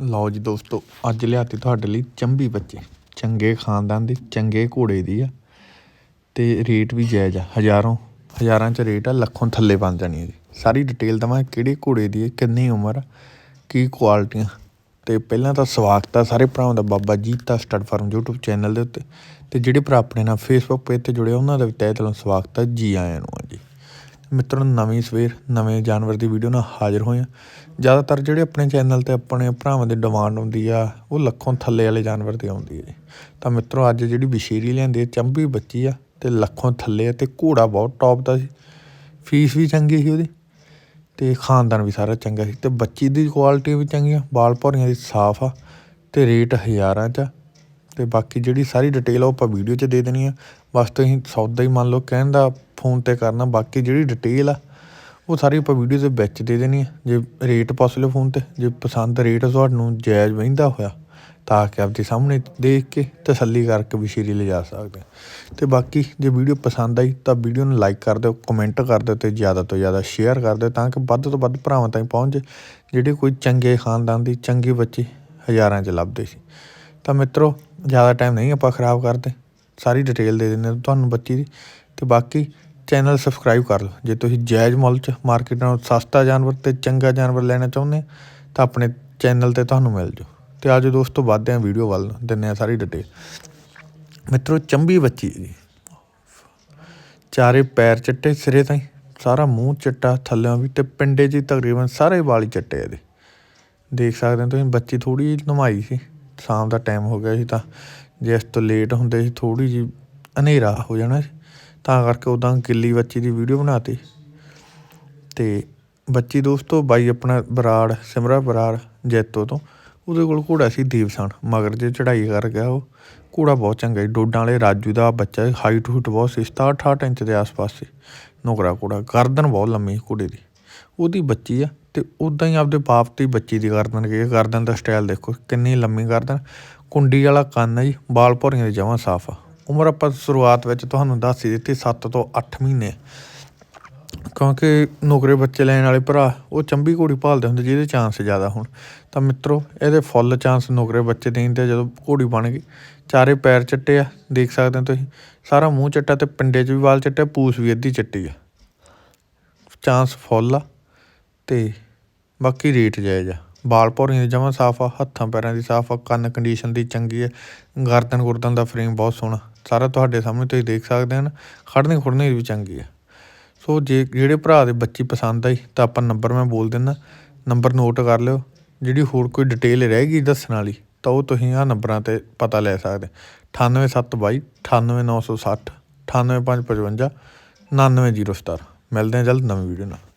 ਲਓ ਜੀ ਦੋਸਤੋ, ਅੱਜ ਲਿਆਤੀ ਤੁਹਾਡੇ ਲਈ ਚੰਬੀ ਬੱਚੇ। ਚੰਗੇ ਖਾਨਦਾਨ ਦੀ, ਚੰਗੇ ਘੋੜੇ ਦੀ ਆ। ਤੇ ਰੇਟ ਵੀ ਜਾਇਜ਼ ਆ, ਹਜ਼ਾਰਾਂ ਹਜ਼ਾਰਾਂ ਚ ਰੇਟ ਆ, ਲੱਖੋਂ ਥੱਲੇ ਬਣ ਜਾਣੀ ਹੈ ਜੀ। ਸਾਰੀ ਡਿਟੇਲ ਦਵਾਂ ਕਿਹੜੇ ਘੋੜੇ ਦੀ ਹੈ ਕਿੰਨੀ ਉਮਰ ਕੀ ਕੁਆਲਿਟੀਆਂ ਤੇ ਪਹਿਲਾਂ ਤਾਂ ਸਵਾਗਤ ਆ ਸਾਰੇ ਭਰਾਵਾਂ ਦਾ Baba Jita stud farm YouTube channel ਦੇ ਉੱਤੇ। ਤੇ ਜਿਹੜੇ ਭਰਾ ਆਪਣੇ ਨਾਲ Facebook ਪੇਜ ਤੇ ਜੁੜੇ ਉਹਨਾਂ ਦਾ ਵੀ ਤਹਿ ਦਿਲੋਂ ਸਵਾਗਤ ਆ, ਜੀ ਆਇਆਂ ਨੂੰ ਜੀ। ਮਿੱਤਰੋ, ਨਵੀਂ ਸਵੇਰ, ਨਵੇਂ ਜਾਨਵਰ ਦੀ ਵੀਡੀਓ ਨਾਲ ਹਾਜ਼ਰ ਹੋਏ ਹਾਂ। ਜ਼ਿਆਦਾਤਰ ਜਿਹੜੇ ਆਪਣੇ ਚੈਨਲ ਤੇ ਆਪਣੇ ਭਰਾਵਾਂ ਦੀ ਡਿਮਾਂਡ ਹੁੰਦੀ ਆ, ਉਹ ਲੱਖੋਂ ਥੱਲੇ ਵਾਲੇ ਜਾਨਵਰ ਤੇ ਆਉਂਦੀ ਹੈ ਜੀ। ਤਾਂ ਮਿੱਤਰੋ, ਅੱਜ ਜਿਹੜੀ ਵਿਸ਼ੇਰੀ ਲਿਆਂਦੀ ਹੈ ਚੰਬੀ ਬੱਚੀ ਆ, ਤੇ ਲੱਖੋਂ ਥੱਲੇ ਆ, ਤੇ ਘੋੜਾ ਬਹੁਤ ਟੌਪ ਦਾ ਸੀ। ਫੀਸ ਵੀ ਚੰਗੀ ਸੀ ਉਹਦੀ, ਤੇ ਖਾਨਦਾਨ ਵੀ ਸਾਰਾ ਚੰਗਾ ਸੀ। ਤੇ ਬੱਚੀ ਦੀ ਕੁਆਲਿਟੀ ਵੀ ਚੰਗੀ ਆ, ਬਾਲ ਭੌਰੀਆਂ ਦੀ ਸਾਫ਼ ਆ, ਤੇ ਰੇਟ ਹਜ਼ਾਰਾਂ ਚ ਆ। ਤੇ ਬਾਕੀ ਜਿਹੜੀ ਸਾਰੀ ਡਿਟੇਲ ਉਹ ਆਪਾਂ ਵੀਡੀਓ 'ਚ ਦੇ ਦੇਣੀ ਆ। ਬਸ ਤੁਸੀਂ ਸੌਦਾ ਹੀ ਮੰਨ ਲਓ, ਕਹਿਣ ਦਾ ਫੋਨ ਤੇ ਕਰਨਾ, ਬਾਕੀ ਜਿਹੜੀ ਡਿਟੇਲ ਆ, ਉਹ ਸਾਰੀ ਆਪਾਂ ਵੀਡੀਓ ਦੇ ਵਿੱਚ ਦੇ ਦੇਣੀ ਆ। ਜੇ ਰੇਟ ਪੁੱਛ ਲਿਓ ਫੋਨ ਤੇ, ਜੇ ਪਸੰਦ ਰੇਟ ਤੁਹਾਨੂੰ ਜਾਇਜ਼ ਵਹਿੰਦਾ ਹੋਇਆ, ਤਾਂ ਕਿ ਆਪਦੇ ਸਾਹਮਣੇ ਦੇਖ ਕੇ ਤਸੱਲੀ ਕਰਕੇ ਵਿਸ਼ੇਰੀ ਲਿਜਾ ਸਕਦੇ ਆ। ਤੇ ਬਾਕੀ ਜੇ ਵੀਡੀਓ ਪਸੰਦ ਆਈ, ਤਾਂ ਵੀਡੀਓ ਨੂੰ ਲਾਈਕ ਕਰ ਦਿਓ ਕਮੈਂਟ ਕਰ ਦਿਓ ਤੇ ਜ਼ਿਆਦਾ ਤੋਂ ਜ਼ਿਆਦਾ ਸ਼ੇਅਰ ਕਰ ਦਿਓ, ਤਾਂ ਕਿ ਵੱਧ ਤੋਂ ਵੱਧ ਭਰਾਵਾਂ ਤਾਈਂ ਪਹੁੰਚ ਜਿਹੜੇ ਕੋਈ ਚੰਗੇ ਖਾਨਦਾਨ ਦੀ, ਚੰਗੇ ਬੱਚੇ ਹਜ਼ਾਰਾਂ 'ਚ ਲੱਭਦੇ ਸੀ। ਤਾਂ ਮਿੱਤਰੋ, ਜ਼ਿਆਦਾ ਟਾਈਮ ਨਹੀਂ ਆਪਾਂ ਖਰਾਬ ਕਰਦੇ। ਸਾਰੀ ਡਿਟੇਲ ਦੇ ਦਿੰਦੇ ਤੁਹਾਨੂੰ ਬੱਚੀ ਦੀ। ਅਤੇ ਬਾਕੀ ਚੈਨਲ ਸਬਸਕ੍ਰਾਈਬ ਕਰ ਲਓ। ਜੇ ਤੁਸੀਂ ਜਾਇਜ਼ ਮੁੱਲ 'ਚ ਮਾਰਕੀਟ ਨਾਲੋਂ ਸਸਤਾ ਜਾਨਵਰ ਅਤੇ ਚੰਗਾ ਜਾਨਵਰ ਲੈਣਾ ਚਾਹੁੰਦੇ ਤਾਂ ਆਪਣੇ ਚੈਨਲ ਤੇ ਤੁਹਾਨੂੰ ਮਿਲ ਜੂ ਤੇ ਆਜੋ ਦੋਸਤੋ ਵੱਧਦੇ ਹਾਂ ਵੀਡੀਓ ਵੱਲ ਦਿੰਦੇ ਹਾਂ ਸਾਰੀ ਡਿਟੇਲ ਮਿੱਤਰੋ, ਚੰਬੀ ਬੱਚੀ ਜੀ। ਚਾਰੇ ਪੈਰ ਚਿੱਟੇ, ਸਿਰੇ ਤਾਈਂ। ਸਾਰਾ ਮੂੰਹ ਚਿੱਟਾ ਥੱਲਿਆਂ ਵੀ, ਤੇ ਪਿੰਡੇ 'ਚ ਹੀ ਤਕਰੀਬਨ ਸਾਰੇ ਵਾਲ ਹੀ ਚਿੱਟੇ ਇਹਦੇ। ਦੇਖ ਸਕਦੇ ਹੋ ਤੁਸੀਂ, ਬੱਚੀ ਥੋੜੀ ਜਿਹੀ ਨਮਾਈ ਸੀ। ਸ਼ਾਮ ਦਾ ਟਾਈਮ ਹੋ ਗਿਆ ਸੀ ਤਾਂ। ਜੇ ਇਸ ਤੋਂ ਲੇਟ ਹੁੰਦੇ ਸੀ, ਥੋੜ੍ਹੀ ਜਿਹੀ ਹਨੇਰਾ ਹੋ ਜਾਣਾ ਸੀ, ਤਾਂ ਕਰਕੇ ਉੱਦਾਂ ਗਿੱਲੀ ਬੱਚੀ ਦੀ ਵੀਡੀਓ ਬਣਾਤੀ। ਅਤੇ ਬੱਚੀ ਦੋਸਤੋ, ਬਾਈ ਆਪਣਾ ਬਰਾੜ, ਸਿਮਰਾ ਬਰਾੜ ਜੈਤੋ ਤੋਂ, ਉਹਦੇ ਕੋਲ ਘੋੜਾ ਸੀ ਦੀਪਸਣ ਮਗਰ ਜੇ ਚੜਾਈ ਕਰ ਗਿਆ ਉਹ। ਘੋੜਾ ਬਹੁਤ ਚੰਗਾ ਸੀ, ਡੋਡਾਂ ਵਾਲੇ ਰਾਜੂ ਦਾ ਬੱਚਾ ਹਾਈਟ ਹੂਟ ਬਹੁਤ ਸੀ 67 68 ਇੰਚ ਦੇ ਆਸ-ਪਾਸ ਸੀ। ਨੁਕਰਾ ਘੋੜਾ, ਗਰਦਨ ਬਹੁਤ ਲੰਮੀ ਘੋੜੇ ਦੀ। ਉਹਦੀ ਬੱਚੀ ਆ ਤੇ ਉਦਾਂ ਹੀ ਆਪਦੇ ਬਾਪ ਦੀ ਬੱਚੀ ਦੀ ਗਰਦਨ ਕੀ ਗਰਦਨ ਦਾ ਸਟਾਈਲ ਦੇਖੋ, ਕਿੰਨੀ ਲੰਮੀ ਗਰਦਨ ਕੁੰਡੀ ਵਾਲਾ ਕੰਨ ਹੈ ਜੀ, ਬਾਲ ਭੌਰੀਆਂ ਦੇ ਜਮਾਂ ਸਾਫ਼ ਆ। ਉਮਰ ਆਪਾਂ ਸ਼ੁਰੂਆਤ ਵਿੱਚ ਤੁਹਾਨੂੰ ਦੱਸ ਹੀ ਦਿੱਤੀ 7 ਤੋਂ 8 ਮਹੀਨੇ। ਕਿਉਂਕਿ ਨੌਕਰੇ ਬੱਚੇ ਲੈਣ ਵਾਲੇ ਭਰਾ, ਉਹ ਚੰਬੀ ਘੋੜੀ ਭਾਲਦੇ ਹੁੰਦੇ ਜਿਹਦੇ ਚਾਂਸ ਜ਼ਿਆਦਾ ਹੋਣ। ਤਾਂ ਮਿੱਤਰੋ, ਇਹਦੇ ਫੁੱਲ ਚਾਂਸ ਨੌਕਰੇ ਬੱਚੇ ਦੇਣ ਦੇ ਜਦੋਂ ਘੋੜੀ ਬਣ ਗਈ। ਚਾਰੇ ਪੈਰ ਚਿੱਟੇ ਆ, ਦੇਖ ਸਕਦੇ ਹੋ ਤੁਸੀਂ। ਸਾਰਾ ਮੂੰਹ ਚਿੱਟਾ ਤੇ ਪਿੰਡੇ 'ਚ ਵੀ ਵਾਲ ਚਿੱਟੇ, ਪੂਛ ਵੀ ਅੱਧੀ ਚਿੱਟੀ ਆ। ਚਾਂਸ ਫੁੱਲ ਆ। ਤੇ ਬਾਕੀ ਰੇਟ ਜਾਇਜ਼ ਆ। ਬਾਲ ਭੌਰੀਆਂ ਦੀ ਜਮਾਂ ਸਾਫ਼ ਆ, ਹੱਥਾਂ ਪੈਰਾਂ ਦੀ ਸਾਫ਼ ਆ, ਕੰਨ ਕੰਡੀਸ਼ਨ ਦੀ ਚੰਗੀ ਹੈ ਗਰਦਨ ਗੁਰਦਨ ਦਾ ਫਰੇਮ ਬਹੁਤ ਸੋਹਣਾ। ਸਾਰਾ ਤੁਹਾਡੇ ਸਾਹਮਣੇ ਤੁਸੀਂ ਦੇਖ ਸਕਦੇ ਹਨ ਖੜਨੇ ਖੁੜਨੇ ਵੀ ਚੰਗੀ ਆ। ਸੋ ਜੇ ਜਿਹੜੇ ਭਰਾ ਦੇ ਬੱਚੀ ਪਸੰਦ ਆਈ, ਤਾਂ ਆਪਾਂ ਨੰਬਰ ਮੈਂ ਬੋਲ ਦਿੰਦਾ। ਨੰਬਰ ਨੋਟ ਕਰ ਲਿਓ। ਜਿਹੜੀ ਹੋਰ ਕੋਈ ਡਿਟੇਲ ਰਹਿ ਗਈ ਦੱਸਣ ਵਾਲੀ, ਤਾਂ ਉਹ ਤੁਸੀਂ ਆਹ ਨੰਬਰਾਂ ਤੇ ਪਤਾ ਲੈ ਸਕਦੇ 98722 98960 98555 99017 ਮਿਲਦੇ ਹਾਂ ਜਲਦ ਨਵੀਂ ਵੀਡੀਓ ਨਾਲ।